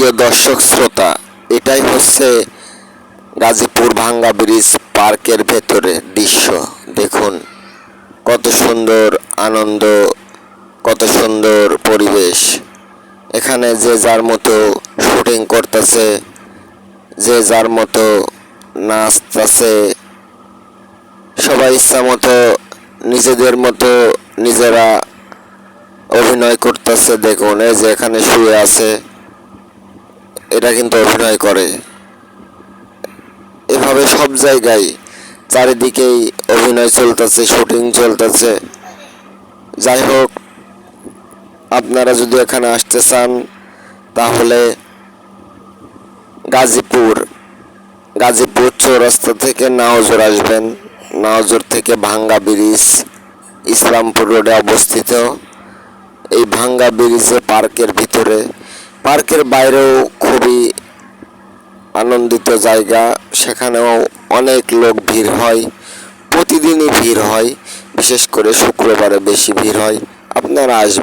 প্রিয় দর্শক শ্রোতা, এটাই হচ্ছে গাজীপুর ভাঙ্গা ব্রিজ পার্কের ভেতরে দৃশ্য। দেখুন কত সুন্দর আনন্দ, কত সুন্দর পরিবেশ। এখানে যে যার মতো শুটিং করতেছে, যে যার মতো নাচতেছে, সবাই ইচ্ছা মতো নিজেদের মতো নিজেরা অভিনয় করতেছে। দেখুন, এই যে এখানে শুয়ে আছে। এটা কিন্তু অভিনয় করে। এভাবে সব জায়গায় চারিদিকেই অভিনয় চলতেছে, শুটিং চলতেছে। যাই হোক, আপনারা যদি এখানে আসতে চান, তাহলে গাজীপুর গাজীপুর চৌরাস্তা থেকে নাওজোর আসবেন। নাওজোর থেকে ভাঙ্গা ব্রিজ, ইসলামপুর রোডে অবস্থিত। এই ভাঙ্গা ব্রিজে পার্কের ভিতরে, পার্কের বাইরেও খুবই আনন্দিত জায়গা, সেখানেও অনেক লোক ভিড় হয়, প্রতিদিনই ভিড় হয়, বিশেষ করে শুক্রবারে বেশি ভিড় হয়। আপনারা আসবেন।